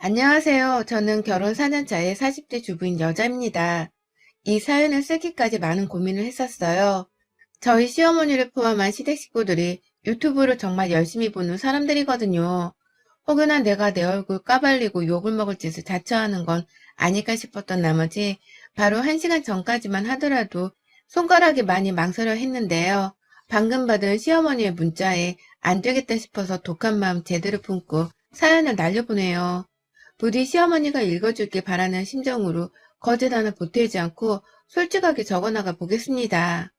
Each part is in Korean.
안녕하세요. 저는 결혼 4년차의 40대 주부인 여자입니다. 이 사연을 쓰기까지 많은 고민을 했었어요. 저희 시어머니를 포함한 시댁 식구들이 유튜브를 정말 열심히 보는 사람들이거든요. 혹여나 내가 내 얼굴 까발리고 욕을 먹을 짓을 자처하는 건 아닐까 싶었던 나머지 바로 한 시간 전까지만 하더라도 손가락이 많이 망설여 했는데요. 방금 받은 시어머니의 문자에 안 되겠다 싶어서 독한 마음 제대로 품고 사연을 날려보내요. 부디 시어머니가 읽어줄길 바라는 심정으로 거짓 하나 보태지 않고 솔직하게 적어나가 보겠습니다.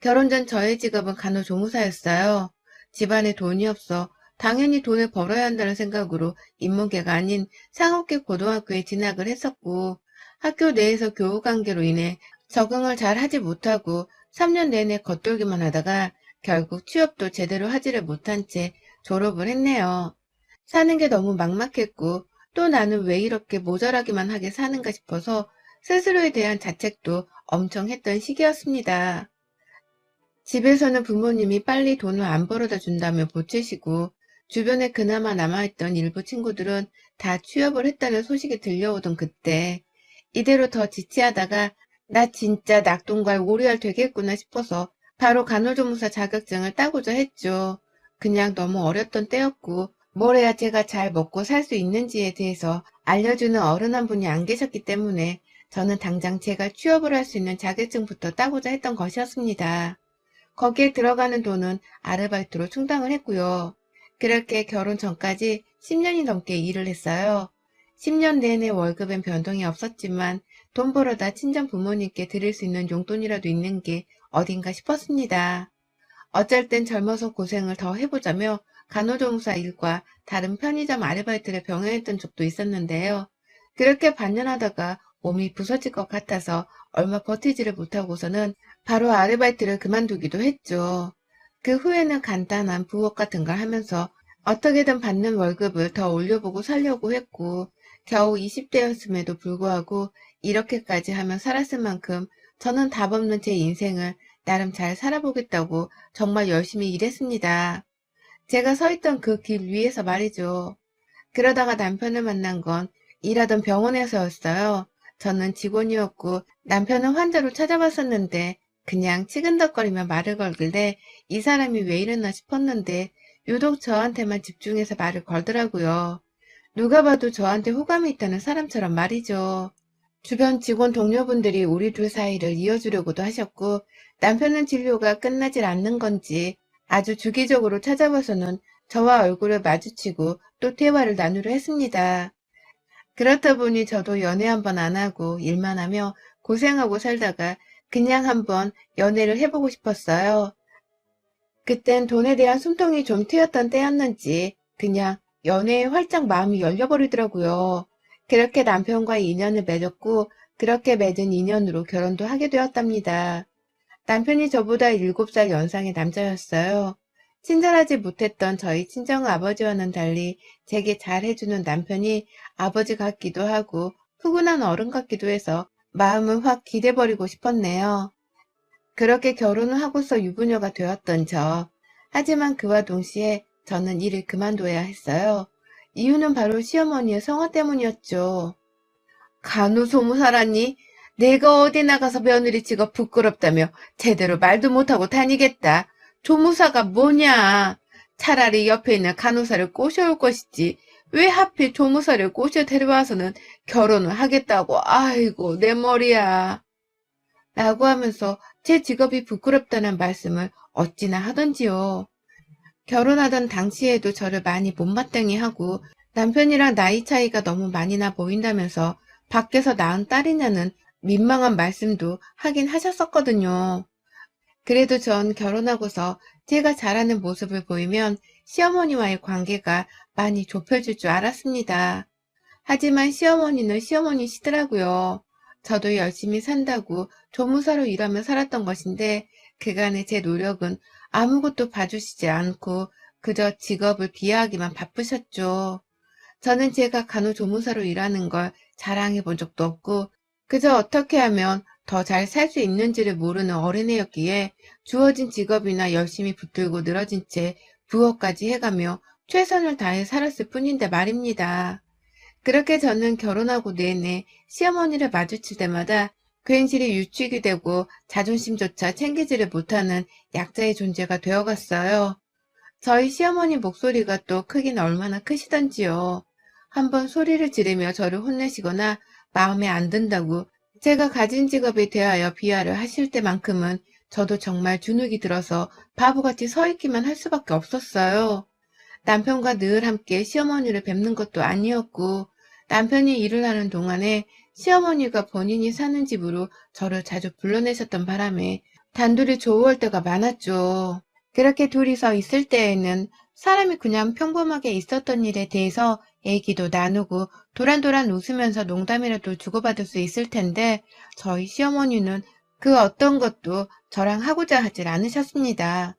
결혼 전 저의 직업은 간호조무사였어요. 집안에 돈이 없어 당연히 돈을 벌어야 한다는 생각으로 인문계가 아닌 상업계 고등학교에 진학을 했었고 학교 내에서 교우 관계로 인해 적응을 잘 하지 못하고 3년 내내 겉돌기만 하다가 결국 취업도 제대로 하지를 못한 채 졸업을 했네요. 사는 게 너무 막막했고 또 나는 왜 이렇게 모자라기만 하게 사는가 싶어서 스스로에 대한 자책도 엄청 했던 시기였습니다. 집에서는 부모님이 빨리 돈을 안 벌어다 준다며 보채시고 주변에 그나마 남아있던 일부 친구들은 다 취업을 했다는 소식이 들려오던 그때 이대로 더 지치하다가 나 진짜 낙동갈 오리알 되겠구나 싶어서 바로 간호조무사 자격증을 따고자 했죠. 그냥 너무 어렸던 때였고 뭘 해야 제가 잘 먹고 살 수 있는지에 대해서 알려주는 어른 한 분이 안 계셨기 때문에 저는 당장 제가 취업을 할 수 있는 자격증부터 따고자 했던 것이었습니다. 거기에 들어가는 돈은 아르바이트로 충당을 했고요. 그렇게 결혼 전까지 10년이 넘게 일을 했어요. 10년 내내 월급엔 변동이 없었지만 돈 벌어다 친정 부모님께 드릴 수 있는 용돈이라도 있는 게 어딘가 싶었습니다. 어쩔 땐 젊어서 고생을 더 해보자며 간호조무사 일과 다른 편의점 아르바이트를 병행했던 적도 있었는데요. 그렇게 반년하다가 몸이 부서질 것 같아서 얼마 버티지를 못하고서는 바로 아르바이트를 그만두기도 했죠. 그 후에는 간단한 부업 같은 걸 하면서 어떻게든 받는 월급을 더 올려보고 살려고 했고 겨우 20대였음에도 불구하고 이렇게까지 하면 살았을 만큼 저는 답 없는 제 인생을 나름 잘 살아보겠다고 정말 열심히 일했습니다. 제가 서 있던 그 길 위에서 말이죠. 그러다가 남편을 만난 건 일하던 병원에서였어요. 저는 직원이었고 남편은 환자로 찾아봤었는데 그냥 치근덕거리며 말을 걸길래 이 사람이 왜 이러나 싶었는데 유독 저한테만 집중해서 말을 걸더라고요. 누가 봐도 저한테 호감이 있다는 사람처럼 말이죠. 주변 직원 동료분들이 우리 둘 사이를 이어주려고도 하셨고 남편은 진료가 끝나질 않는 건지 아주 주기적으로 찾아와서는 저와 얼굴을 마주치고 또 대화를 나누려 했습니다. 그렇다 보니 저도 연애 한번 안 하고 일만 하며 고생하고 살다가 그냥 한번 연애를 해보고 싶었어요. 그땐 돈에 대한 숨통이 좀 트였던 때였는지 그냥 연애에 활짝 마음이 열려버리더라고요. 그렇게 남편과 인연을 맺었고 그렇게 맺은 인연으로 결혼도 하게 되었답니다. 남편이 저보다 7살 연상의 남자였어요. 친절하지 못했던 저희 친정 아버지와는 달리 제게 잘해주는 남편이 아버지 같기도 하고 푸근한 어른 같기도 해서 마음은 확 기대버리고 싶었네요. 그렇게 결혼을 하고서 유부녀가 되었던 저. 하지만 그와 동시에 저는 일을 그만둬야 했어요. 이유는 바로 시어머니의 성화 때문이었죠. 간호소무사라니? 내가 어디 나가서 며느리 직업 부끄럽다며 제대로 말도 못하고 다니겠다. 조무사가 뭐냐? 차라리 옆에 있는 간호사를 꼬셔올 것이지. 왜 하필 조무사를 꼬셔 데려와서는 결혼을 하겠다고. 아이고, 내 머리야. 라고 하면서 제 직업이 부끄럽다는 말씀을 어찌나 하던지요. 결혼하던 당시에도 저를 많이 못마땅히 하고 남편이랑 나이 차이가 너무 많이 나 보인다면서 밖에서 낳은 딸이냐는 민망한 말씀도 하긴 하셨었거든요. 그래도 전 결혼하고서 제가 잘하는 모습을 보이면 시어머니와의 관계가 많이 좁혀질 줄 알았습니다. 하지만 시어머니는 시어머니시더라고요. 저도 열심히 산다고 조무사로 일하며 살았던 것인데 그간의 제 노력은 아무것도 봐주시지 않고 그저 직업을 비하하기만 바쁘셨죠. 저는 제가 간호조무사로 일하는 걸 자랑해 본 적도 없고 그저 어떻게 하면 더 잘 살 수 있는지를 모르는 어린애였기에 주어진 직업이나 열심히 붙들고 늘어진 채 부업까지 해가며 최선을 다해 살았을 뿐인데 말입니다. 그렇게 저는 결혼하고 내내 시어머니를 마주칠 때마다 괜시리 유축이 되고 자존심조차 챙기지를 못하는 약자의 존재가 되어갔어요. 저희 시어머니 목소리가 또 크긴 얼마나 크시던지요. 한번 소리를 지르며 저를 혼내시거나 마음에 안 든다고 제가 가진 직업에 대하여 비하를 하실 때만큼은 저도 정말 주눅이 들어서 바보같이 서 있기만 할 수밖에 없었어요. 남편과 늘 함께 시어머니를 뵙는 것도 아니었고 남편이 일을 하는 동안에 시어머니가 본인이 사는 집으로 저를 자주 불러내셨던 바람에 단둘이 좋아할 때가 많았죠. 그렇게 둘이서 있을 때에는 사람이 그냥 평범하게 있었던 일에 대해서 얘기도 나누고 도란도란 웃으면서 농담이라도 주고받을 수 있을 텐데 저희 시어머니는 그 어떤 것도 저랑 하고자 하질 않으셨습니다.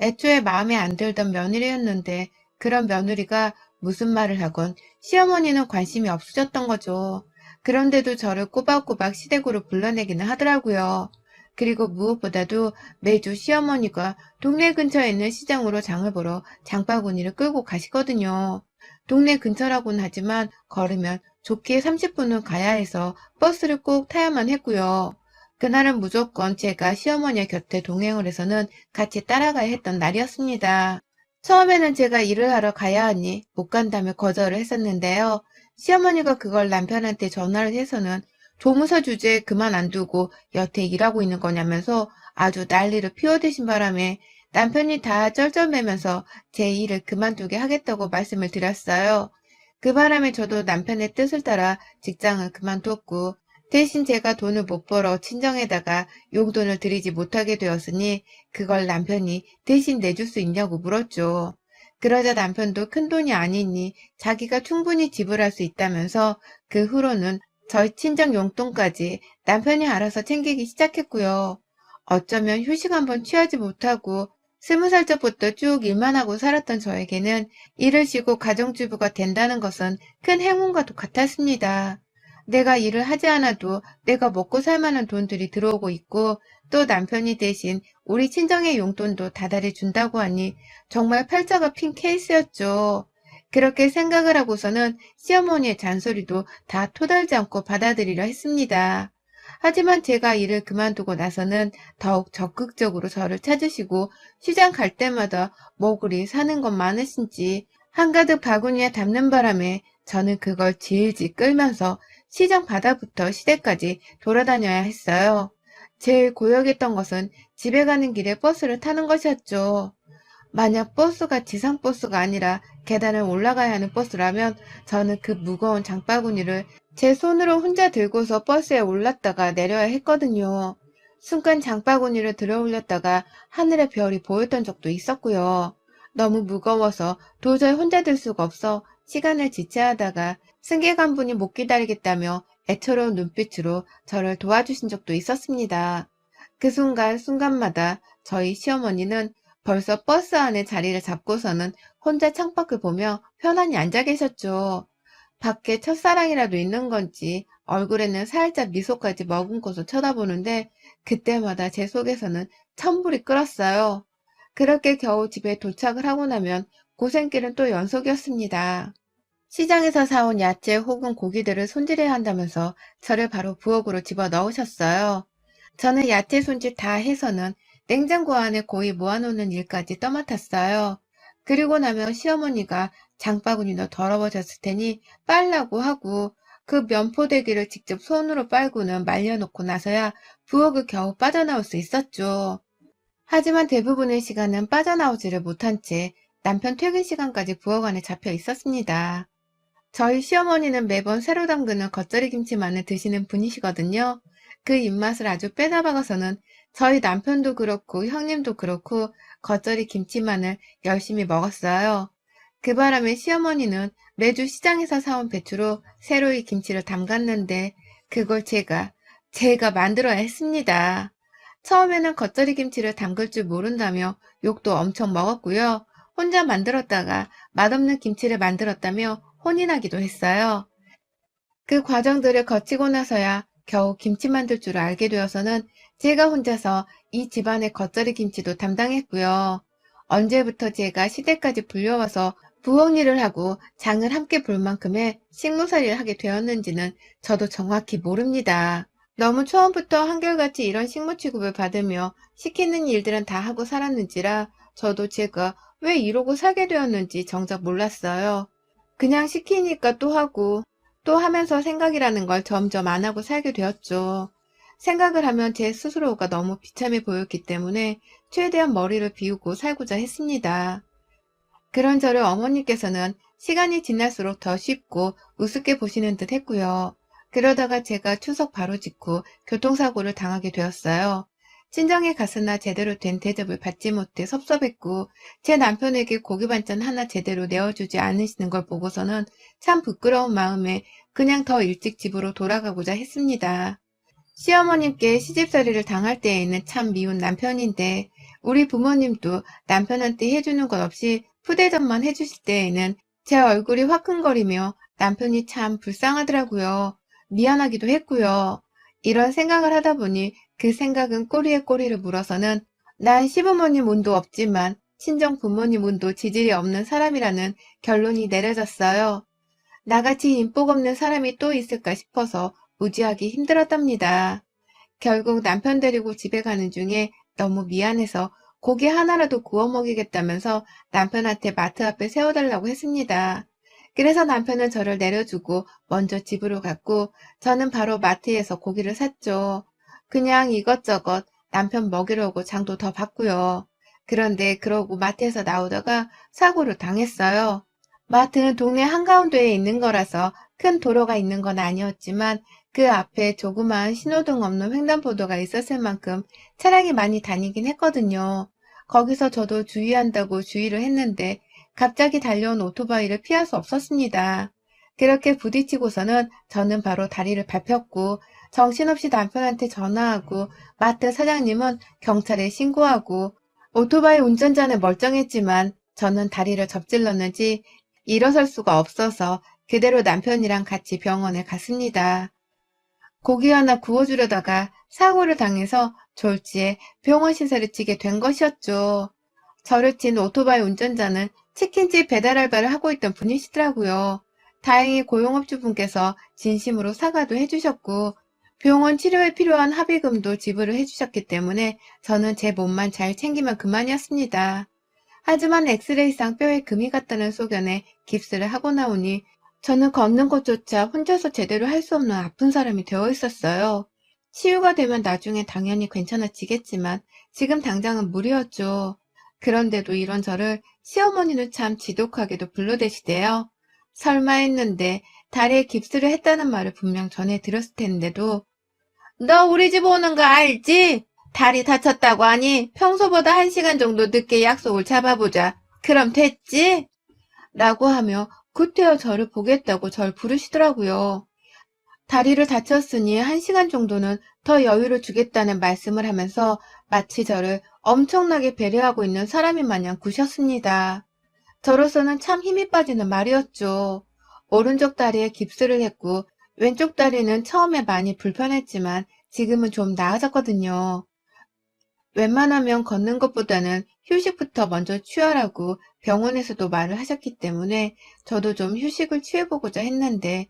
애초에 마음에 안 들던 며느리였는데 그런 며느리가 무슨 말을 하건 시어머니는 관심이 없으셨던 거죠. 그런데도 저를 꼬박꼬박 시댁으로 불러내기는 하더라고요. 그리고 무엇보다도 매주 시어머니가 동네 근처에 있는 시장으로 장을 보러 장바구니를 끌고 가시거든요. 동네 근처라고는 하지만 걸으면 좋게 30분은 가야 해서 버스를 꼭 타야만 했고요. 그날은 무조건 제가 시어머니 곁에 동행을 해서는 같이 따라가야 했던 날이었습니다. 처음에는 제가 일을 하러 가야 하니 못 간다며 거절을 했었는데요. 시어머니가 그걸 남편한테 전화를 해서는 조무사 주제에 그만 안 두고 여태 일하고 있는 거냐면서 아주 난리를 피워대신 바람에 남편이 다 쩔쩔매면서 제 일을 그만두게 하겠다고 말씀을 드렸어요. 그 바람에 저도 남편의 뜻을 따라 직장을 그만뒀고 대신 제가 돈을 못 벌어 친정에다가 용돈을 드리지 못하게 되었으니 그걸 남편이 대신 내줄 수 있냐고 물었죠. 그러자 남편도 큰 돈이 아니니 자기가 충분히 지불할 수 있다면서 그 후로는 저희 친정 용돈까지 남편이 알아서 챙기기 시작했고요. 어쩌면 휴식 한번 취하지 못하고 스무 살 적부터 쭉 일만 하고 살았던 저에게는 일을 쉬고 가정주부가 된다는 것은 큰 행운과도 같았습니다. 내가 일을 하지 않아도 내가 먹고 살 만한 돈들이 들어오고 있고 또 남편이 대신 우리 친정의 용돈도 다달이 준다고 하니 정말 팔자가 핀 케이스였죠. 그렇게 생각을 하고서는 시어머니의 잔소리도 다 토달지 않고 받아들이려 했습니다. 하지만 제가 일을 그만두고 나서는 더욱 적극적으로 저를 찾으시고 시장 갈 때마다 뭐 그리 사는 것 많으신지 한가득 바구니에 담는 바람에 저는 그걸 질질 끌면서 시장 바다부터 시댁까지 돌아다녀야 했어요. 제일 고역했던 것은 집에 가는 길에 버스를 타는 것이었죠. 만약 버스가 지상버스가 아니라 계단을 올라가야 하는 버스라면 저는 그 무거운 장바구니를 제 손으로 혼자 들고서 버스에 올랐다가 내려야 했거든요. 순간 장바구니를 들어 올렸다가 하늘의 별이 보였던 적도 있었고요. 너무 무거워서 도저히 혼자 들 수가 없어 시간을 지체하다가 승객한 분이 못 기다리겠다며 애처로운 눈빛으로 저를 도와주신 적도 있었습니다. 그 순간 순간마다 저희 시어머니는 벌써 버스 안에 자리를 잡고서는 혼자 창밖을 보며 편안히 앉아 계셨죠. 밖에 첫사랑이라도 있는 건지 얼굴에는 살짝 미소까지 머금고서 쳐다보는데 그때마다 제 속에서는 천불이 끓었어요. 그렇게 겨우 집에 도착을 하고 나면 고생길은 또 연속이었습니다. 시장에서 사온 야채 혹은 고기들을 손질해야 한다면서 저를 바로 부엌으로 집어 넣으셨어요. 저는 야채 손질 다 해서는 냉장고 안에 고이 모아놓는 일까지 떠맡았어요. 그리고 나면 시어머니가 장바구니도 더러워졌을 테니 빨라고 하고 그 면포대기를 직접 손으로 빨고는 말려놓고 나서야 부엌을 겨우 빠져나올 수 있었죠. 하지만 대부분의 시간은 빠져나오지를 못한 채 남편 퇴근 시간까지 부엌 안에 잡혀 있었습니다. 저희 시어머니는 매번 새로 담그는 겉절이 김치만을 드시는 분이시거든요. 그 입맛을 아주 빼다박아서는 저희 남편도 그렇고 형님도 그렇고 겉절이 김치만을 열심히 먹었어요. 그 바람에 시어머니는 매주 시장에서 사온 배추로 새로이 김치를 담갔는데 그걸 제가 제가 만들어야 했습니다. 처음에는 겉절이 김치를 담글 줄 모른다며 욕도 엄청 먹었고요. 혼자 만들었다가 맛없는 김치를 만들었다며 혼이 나기도 했어요. 그 과정들을 거치고 나서야 겨우 김치 만들 줄 알게 되어서는 제가 혼자서 이 집안의 겉절이 김치도 담당했고요. 언제부터 제가 시댁까지 불려와서 부엌 일을 하고 장을 함께 볼 만큼의 식모살이를 하게 되었는지는 저도 정확히 모릅니다. 너무 처음부터 한결같이 이런 식모 취급을 받으며 시키는 일들은 다 하고 살았는지라 저도 제가 왜 이러고 살게 되었는지 정작 몰랐어요. 그냥 시키니까 또 하고 또 하면서 생각이라는 걸 점점 안 하고 살게 되었죠. 생각을 하면 제 스스로가 너무 비참해 보였기 때문에 최대한 머리를 비우고 살고자 했습니다. 그런 저를 어머니께서는 시간이 지날수록 더 쉽고 우습게 보시는 듯 했고요. 그러다가 제가 추석 바로 직후 교통사고를 당하게 되었어요. 친정에 갔으나 제대로 된 대접을 받지 못해 섭섭했고 제 남편에게 고기 반찬 하나 제대로 내어주지 않으시는 걸 보고서는 참 부끄러운 마음에 그냥 더 일찍 집으로 돌아가고자 했습니다. 시어머님께 시집살이를 당할 때에는 참 미운 남편인데 우리 부모님도 남편한테 해주는 것 없이 푸대접만 해주실 때에는 제 얼굴이 화끈거리며 남편이 참 불쌍하더라고요. 미안하기도 했고요. 이런 생각을 하다 보니 그 생각은 꼬리에 꼬리를 물어서는 난 시부모님 운도 없지만 친정 부모님 운도 지질이 없는 사람이라는 결론이 내려졌어요. 나같이 인복 없는 사람이 또 있을까 싶어서 무지하기 힘들었답니다. 결국 남편 데리고 집에 가는 중에 너무 미안해서 고기 하나라도 구워 먹이겠다면서 남편한테 마트 앞에 세워달라고 했습니다. 그래서 남편은 저를 내려주고 먼저 집으로 갔고 저는 바로 마트에서 고기를 샀죠. 그냥 이것저것 남편 먹이려고 장도 더 봤고요. 그런데 그러고 마트에서 나오다가 사고를 당했어요. 마트는 동네 한가운데에 있는 거라서 큰 도로가 있는 건 아니었지만 그 앞에 조그마한 신호등 없는 횡단보도가 있었을 만큼 차량이 많이 다니긴 했거든요. 거기서 저도 주의한다고 주의를 했는데 갑자기 달려온 오토바이를 피할 수 없었습니다. 그렇게 부딪히고서는 저는 바로 다리를 밟혔고 정신없이 남편한테 전화하고 마트 사장님은 경찰에 신고하고 오토바이 운전자는 멀쩡했지만 저는 다리를 접질렀는지 일어설 수가 없어서 그대로 남편이랑 같이 병원에 갔습니다. 고기 하나 구워주려다가 사고를 당해서 졸지에 병원 신세를 지게 된 것이었죠. 저를 친 오토바이 운전자는 치킨집 배달 알바를 하고 있던 분이시더라고요. 다행히 고용업주분께서 진심으로 사과도 해주셨고 병원 치료에 필요한 합의금도 지불을 해주셨기 때문에 저는 제 몸만 잘 챙기면 그만이었습니다. 하지만 엑스레이상 뼈에 금이 갔다는 소견에 깁스를 하고 나오니 저는 걷는 것조차 혼자서 제대로 할 수 없는 아픈 사람이 되어 있었어요. 치유가 되면 나중에 당연히 괜찮아지겠지만 지금 당장은 무리였죠. 그런데도 이런 저를 시어머니는 참 지독하게도 불러대시대요. 설마 했는데 다리에 깁스를 했다는 말을 분명 전해 들었을 텐데도 너 우리 집 오는 거 알지? 다리 다쳤다고 하니 평소보다 한 시간 정도 늦게 약속을 잡아보자. 그럼 됐지? 라고 하며 그때야 저를 보겠다고 절 부르시더라고요. 다리를 다쳤으니 한 시간 정도는 더 여유를 주겠다는 말씀을 하면서 마치 저를 엄청나게 배려하고 있는 사람이 마냥 구셨습니다. 저로서는 참 힘이 빠지는 말이었죠. 오른쪽 다리에 깁스를 했고 왼쪽 다리는 처음에 많이 불편했지만 지금은 좀 나아졌거든요. 웬만하면 걷는 것보다는 휴식부터 먼저 취하라고 병원에서도 말을 하셨기 때문에 저도 좀 휴식을 취해보고자 했는데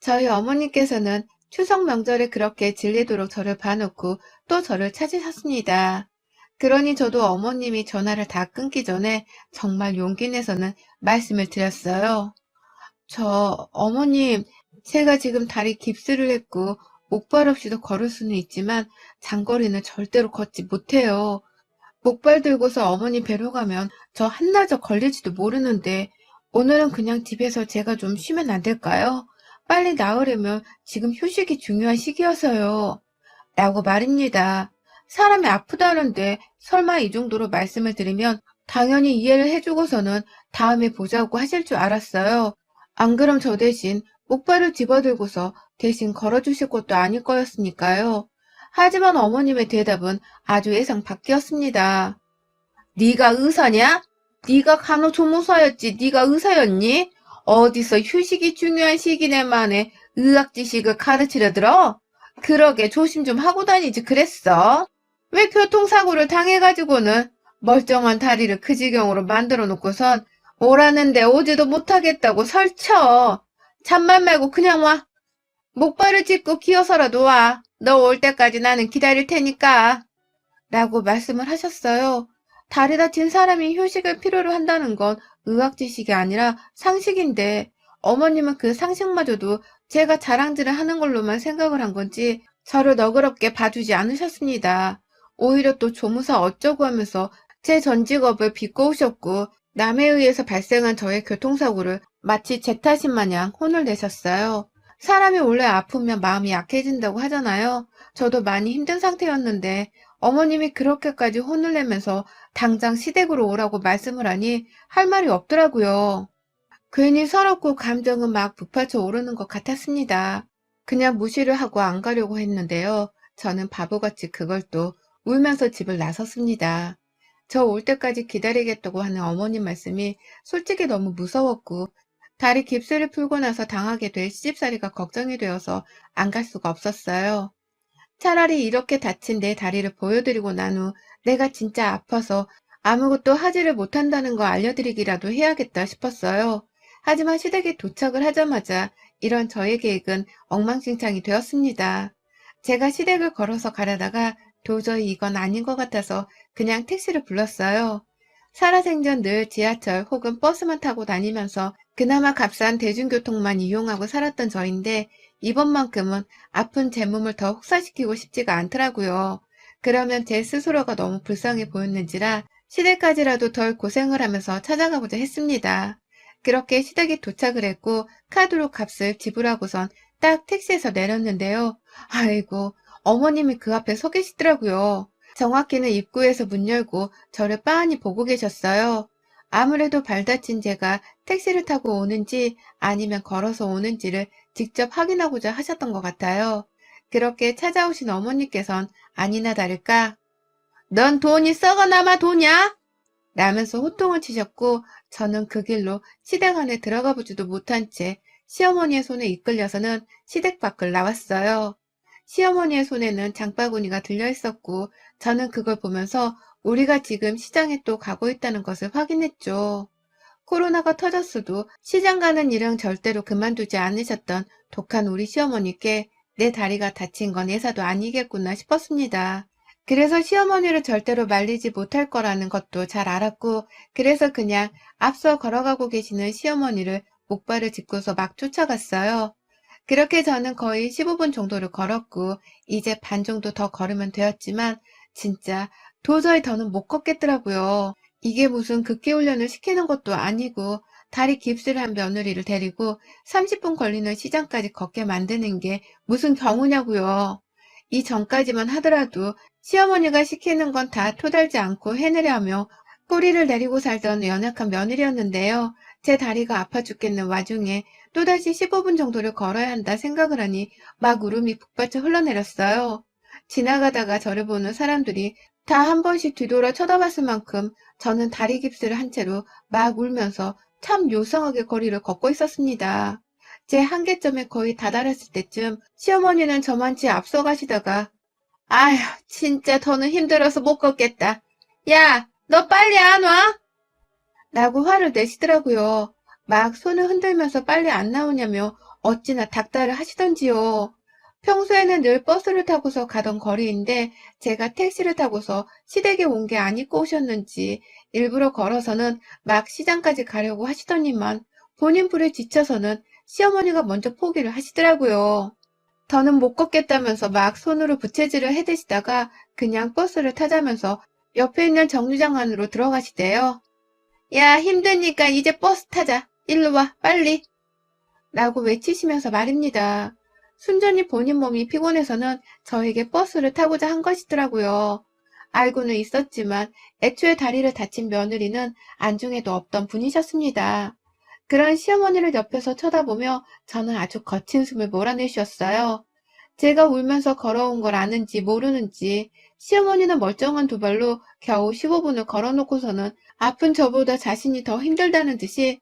저희 어머니께서는 추석 명절에 그렇게 질리도록 저를 봐놓고 또 저를 찾으셨습니다. 그러니 저도 어머님이 전화를 다 끊기 전에 정말 용기 내서는 말씀을 드렸어요. 저 어머님 제가 지금 다리 깁스를 했고 목발 없이도 걸을 수는 있지만 장거리는 절대로 걷지 못해요. 목발 들고서 어머니 뵈러 가면 저 한나절 걸릴지도 모르는데 오늘은 그냥 집에서 제가 좀 쉬면 안 될까요? 빨리 나으려면 지금 휴식이 중요한 시기여서요. 라고 말입니다. 사람이 아프다는데 설마 이 정도로 말씀을 드리면 당연히 이해를 해주고서는 다음에 보자고 하실 줄 알았어요. 안 그럼 저 대신 목발을 집어들고서 대신 걸어주실 것도 아닐 거였으니까요. 하지만 어머님의 대답은 아주 예상 밖이었습니다. 네가 의사냐? 네가 간호조무사였지 네가 의사였니? 어디서 휴식이 중요한 시기네만에 의학 지식을 가르치려 들어? 그러게 조심 좀 하고 다니지 그랬어? 왜 교통사고를 당해가지고는 멀쩡한 다리를 그 지경으로 만들어 놓고선 오라는데 오지도 못하겠다고 설쳐. 잠만 말고 그냥 와. 목발을 짚고 기어서라도 와. 너 올 때까지 나는 기다릴 테니까. 라고 말씀을 하셨어요. 다리 다친 사람이 휴식을 필요로 한다는 건 의학 지식이 아니라 상식인데 어머님은 그 상식마저도 제가 자랑질을 하는 걸로만 생각을 한 건지 저를 너그럽게 봐주지 않으셨습니다. 오히려 또 조무사 어쩌고 하면서 제 전 직업을 비꼬으셨고 남에 의해서 발생한 저의 교통사고를 마치 제 탓인 마냥 혼을 내셨어요. 사람이 원래 아프면 마음이 약해진다고 하잖아요. 저도 많이 힘든 상태였는데 어머님이 그렇게까지 혼을 내면서 당장 시댁으로 오라고 말씀을 하니 할 말이 없더라고요. 괜히 서럽고 감정은 막 북받쳐 오르는 것 같았습니다. 그냥 무시를 하고 안 가려고 했는데요. 저는 바보같이 그걸 또 울면서 집을 나섰습니다. 저 올 때까지 기다리겠다고 하는 어머님 말씀이 솔직히 너무 무서웠고 다리 깁스를 풀고 나서 당하게 될 시집살이가 걱정이 되어서 안 갈 수가 없었어요. 차라리 이렇게 다친 내 다리를 보여드리고 난 후 내가 진짜 아파서 아무것도 하지를 못한다는 거 알려드리기라도 해야겠다 싶었어요. 하지만 시댁에 도착을 하자마자 이런 저의 계획은 엉망진창이 되었습니다. 제가 시댁을 걸어서 가려다가 도저히 이건 아닌 것 같아서 그냥 택시를 불렀어요. 살아생전 늘 지하철 혹은 버스만 타고 다니면서 그나마 값싼 대중교통만 이용하고 살았던 저인데 이번만큼은 아픈 제 몸을 더 혹사시키고 싶지가 않더라고요. 그러면 제 스스로가 너무 불쌍해 보였는지라 시댁까지라도 덜 고생을 하면서 찾아가보자 했습니다. 그렇게 시댁에 도착을 했고 카드로 값을 지불하고선 딱 택시에서 내렸는데요. 아이고 어머님이 그 앞에 서 계시더라고요. 정확히는 입구에서 문 열고 저를 빤히 보고 계셨어요. 아무래도 발 다친 제가 택시를 타고 오는지 아니면 걸어서 오는지를 직접 확인하고자 하셨던 것 같아요. 그렇게 찾아오신 어머니께선 아니나 다를까 넌 돈이 썩어남아 도냐? 라면서 호통을 치셨고 저는 그 길로 시댁 안에 들어가 보지도 못한 채 시어머니의 손에 이끌려서는 시댁 밖을 나왔어요. 시어머니의 손에는 장바구니가 들려 있었고 저는 그걸 보면서 우리가 지금 시장에 또 가고 있다는 것을 확인했죠. 코로나가 터졌어도 시장 가는 일은 절대로 그만두지 않으셨던 독한 우리 시어머니께 내 다리가 다친 건 예사도 아니겠구나 싶었습니다. 그래서 시어머니를 절대로 말리지 못할 거라는 것도 잘 알았고 그래서 그냥 앞서 걸어가고 계시는 시어머니를 목발을 짚고서 막 쫓아갔어요. 그렇게 저는 거의 15분 정도를 걸었고 이제 반 정도 더 걸으면 되었지만 진짜 도저히 더는 못 걷겠더라고요. 이게 무슨 극기 훈련을 시키는 것도 아니고 다리 깁스를 한 며느리를 데리고 30분 걸리는 시장까지 걷게 만드는 게 무슨 경우냐고요. 이 전까지만 하더라도 시어머니가 시키는 건 다 토달지 않고 해내려 하며 꼬리를 내리고 살던 연약한 며느리였는데요. 제 다리가 아파 죽겠는 와중에 또다시 15분 정도를 걸어야 한다 생각을 하니 막 울음이 북받쳐 흘러내렸어요. 지나가다가 저를 보는 사람들이 다 한 번씩 뒤돌아 쳐다봤을 만큼 저는 다리 깁스를 한 채로 막 울면서 참 요상하게 거리를 걷고 있었습니다. 제 한계점에 거의 다다랐을 때쯤 시어머니는 저만치 앞서가시다가 아휴 진짜 더는 힘들어서 못 걷겠다. 야 너 빨리 안 와? 라고 화를 내시더라고요. 막 손을 흔들면서 빨리 안 나오냐며 어찌나 닥달을 하시던지요. 평소에는 늘 버스를 타고서 가던 거리인데 제가 택시를 타고서 시댁에 온게 아니고 오셨는지 일부러 걸어서는 막 시장까지 가려고 하시더니만 본인 불에 지쳐서는 시어머니가 먼저 포기를 하시더라고요. 더는 못 걷겠다면서 막 손으로 부채질을 해대시다가 그냥 버스를 타자면서 옆에 있는 정류장 안으로 들어가시대요. 야, 힘드니까 이제 버스 타자. 일로 와, 빨리. 라고 외치시면서 말입니다. 순전히 본인 몸이 피곤해서는 저에게 버스를 타고자 한 것이더라고요. 알고는 있었지만 애초에 다리를 다친 며느리는 안중에도 없던 분이셨습니다. 그런 시어머니를 옆에서 쳐다보며 저는 아주 거친 숨을 몰아내쉬었어요. 제가 울면서 걸어온 걸 아는지 모르는지 시어머니는 멀쩡한 두 발로 겨우 15분을 걸어놓고서는 아픈 저보다 자신이 더 힘들다는 듯이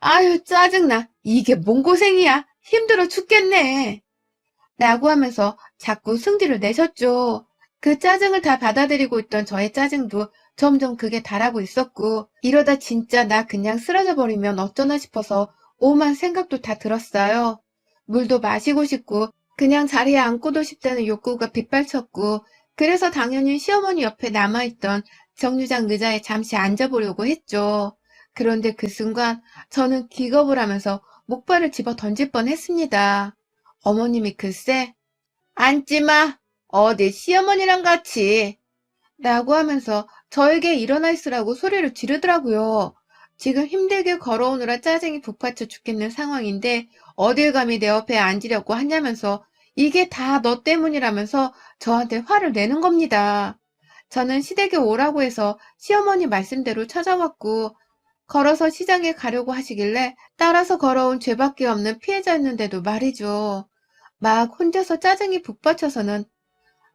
아유 짜증나 이게 뭔 고생이야 힘들어 죽겠네 라고 하면서 자꾸 승질을 내셨죠. 그 짜증을 다 받아들이고 있던 저의 짜증도 점점 그게 달하고 있었고 이러다 진짜 나 그냥 쓰러져 버리면 어쩌나 싶어서 오만 생각도 다 들었어요. 물도 마시고 싶고 그냥 자리에 앉고도 싶다는 욕구가 빗발쳤고 그래서 당연히 시어머니 옆에 남아있던 정류장 의자에 잠시 앉아보려고 했죠. 그런데 그 순간 저는 기겁을 하면서 목발을 집어 던질 뻔했습니다. 어머님이 글쎄 앉지마 어디 시어머니랑 같이 라고 하면서 저에게 일어나 있으라고 소리를 지르더라고요. 지금 힘들게 걸어오느라 짜증이 북받쳐 죽겠는 상황인데 어딜 감히 내 옆에 앉으려고 하냐면서 이게 다 너 때문이라면서 저한테 화를 내는 겁니다. 저는 시댁에 오라고 해서 시어머니 말씀대로 찾아왔고 걸어서 시장에 가려고 하시길래 따라서 걸어온 죄밖에 없는 피해자였는데도 말이죠. 막 혼자서 짜증이 북받쳐서는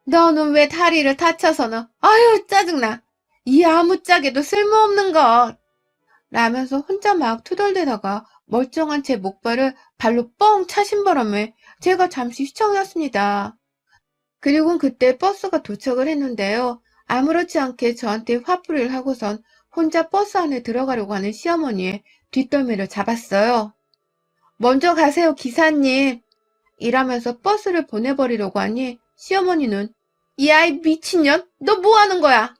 너는 왜 다리를 다쳐서는 아유 짜증나 이 아무짝에도 쓸모없는 것 라면서 혼자 막 투덜대다가 멀쩡한 제 목발을 발로 뻥 차신 바람에 제가 잠시 휘청였습니다. 그리고 그때 버스가 도착을 했는데요. 아무렇지 않게 저한테 화풀이를 하고선 혼자 버스 안에 들어가려고 하는 시어머니의 뒷덜미를 잡았어요. 먼저 가세요, 기사님. 이라면서 버스를 보내버리려고 하니 시어머니는 이 아이 미친년? 너 뭐 하는 거야?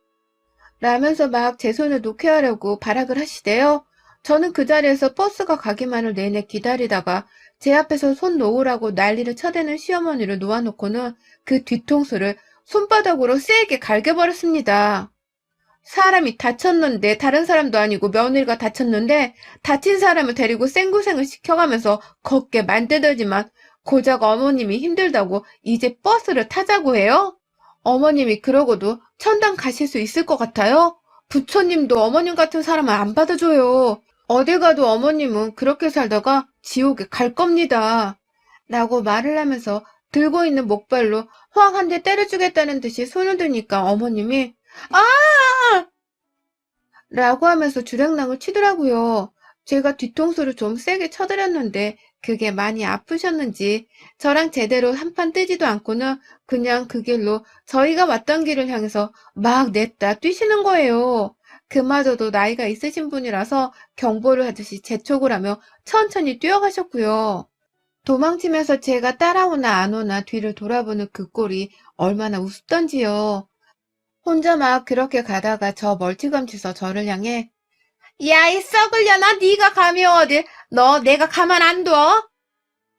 라면서 막 제 손을 놓게 하려고 발악을 하시대요. 저는 그 자리에서 버스가 가기만을 내내 기다리다가 제 앞에서 손 놓으라고 난리를 쳐대는 시어머니를 놓아놓고는 그 뒤통수를 손바닥으로 세게 갈겨버렸습니다. 사람이 다쳤는데 다른 사람도 아니고 며느리가 다쳤는데 다친 사람을 데리고 생고생을 시켜가면서 걷게 만들더지만 고작 어머님이 힘들다고 이제 버스를 타자고 해요? 어머님이 그러고도 천당 가실 수 있을 것 같아요? 부처님도 어머님 같은 사람을 안 받아줘요. 어딜 가도 어머님은 그렇게 살다가 지옥에 갈 겁니다. 라고 말을 하면서 들고 있는 목발로 확한대 때려주겠다는 듯이 손을 드니까 어머님이 아! 라고 하면서 주량랑을 치더라고요. 제가 뒤통수를 좀 세게 쳐드렸는데 그게 많이 아프셨는지 저랑 제대로 한판 뜨지도 않고는 그냥 그 길로 저희가 왔던 길을 향해서 막 냈다 뛰시는 거예요. 그마저도 나이가 있으신 분이라서 경보를 하듯이 재촉을 하며 천천히 뛰어가셨고요. 도망치면서 제가 따라오나 안 오나 뒤를 돌아보는 그 꼴이 얼마나 우습던지요. 혼자 막 그렇게 가다가 저 멀찌감치서 저를 향해 야, 이 썩을려나 네가 감히 어딜 너 내가 가만 안 둬?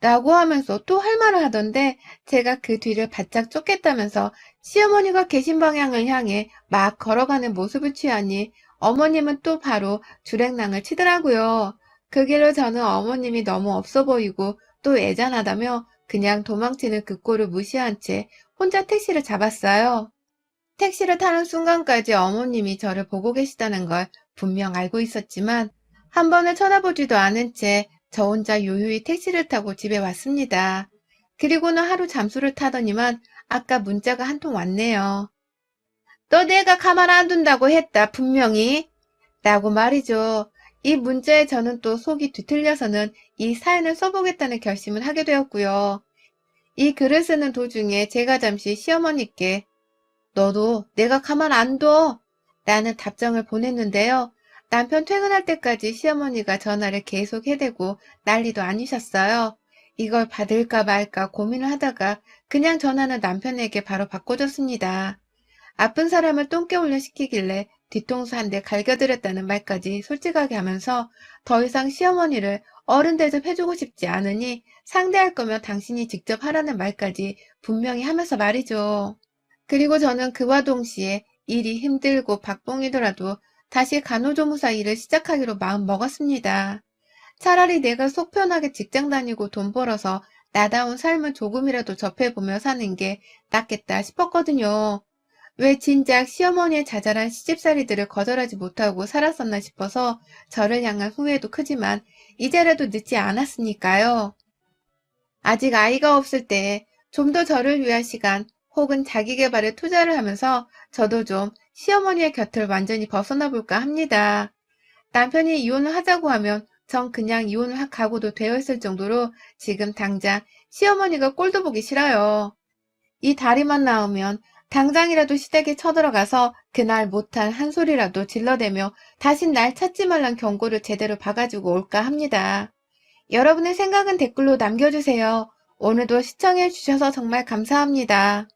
라고 하면서 또 할 말을 하던데 제가 그 뒤를 바짝 쫓겠다면서 시어머니가 계신 방향을 향해 막 걸어가는 모습을 취하니 어머님은 또 바로 주랭랑을 치더라고요. 그 길로 저는 어머님이 너무 없어 보이고 또 애잔하다며 그냥 도망치는 그 꼴을 무시한 채 혼자 택시를 잡았어요. 택시를 타는 순간까지 어머님이 저를 보고 계시다는 걸 분명 알고 있었지만 한 번을 쳐다보지도 않은 채 저 혼자 요요히 택시를 타고 집에 왔습니다. 그리고는 하루 잠수를 타더니만 아까 문자가 한 통 왔네요. 너 내가 가만 안 둔다고 했다 분명히 라고 말이죠. 이 문자에 저는 또 속이 뒤틀려서는 이 사연을 써보겠다는 결심을 하게 되었고요. 이 글을 쓰는 도중에 제가 잠시 시어머니께 너도 내가 가만 안 둬! 라는 답장을 보냈는데요. 남편 퇴근할 때까지 시어머니가 전화를 계속 해대고 난리도 아니셨어요. 이걸 받을까 말까 고민을 하다가 그냥 전화는 남편에게 바로 바꿔줬습니다. 아픈 사람을 똥개 올려 시키길래 뒤통수 한 대 갈겨드렸다는 말까지 솔직하게 하면서 더 이상 시어머니를 어른 대접해주고 싶지 않으니 상대할 거면 당신이 직접 하라는 말까지 분명히 하면서 말이죠. 그리고 저는 그와 동시에 일이 힘들고 박봉이더라도 다시 간호조무사 일을 시작하기로 마음 먹었습니다. 차라리 내가 속 편하게 직장 다니고 돈 벌어서 나다운 삶을 조금이라도 접해보며 사는 게 낫겠다 싶었거든요. 왜 진작 시어머니의 자잘한 시집살이들을 거절하지 못하고 살았었나 싶어서 저를 향한 후회도 크지만 이제라도 늦지 않았으니까요. 아직 아이가 없을 때 좀 더 저를 위한 시간 혹은 자기 개발에 투자를 하면서 저도 좀 시어머니의 곁을 완전히 벗어나 볼까 합니다. 남편이 이혼을 하자고 하면 전 그냥 이혼을 할 각오도 되어 있을 정도로 지금 당장 시어머니가 꼴도 보기 싫어요. 이 다리만 나오면 당장이라도 시댁에 쳐들어가서 그날 못한 한 소리라도 질러대며 다신 날 찾지 말란 경고를 제대로 박아주고 올까 합니다. 여러분의 생각은 댓글로 남겨주세요. 오늘도 시청해주셔서 정말 감사합니다.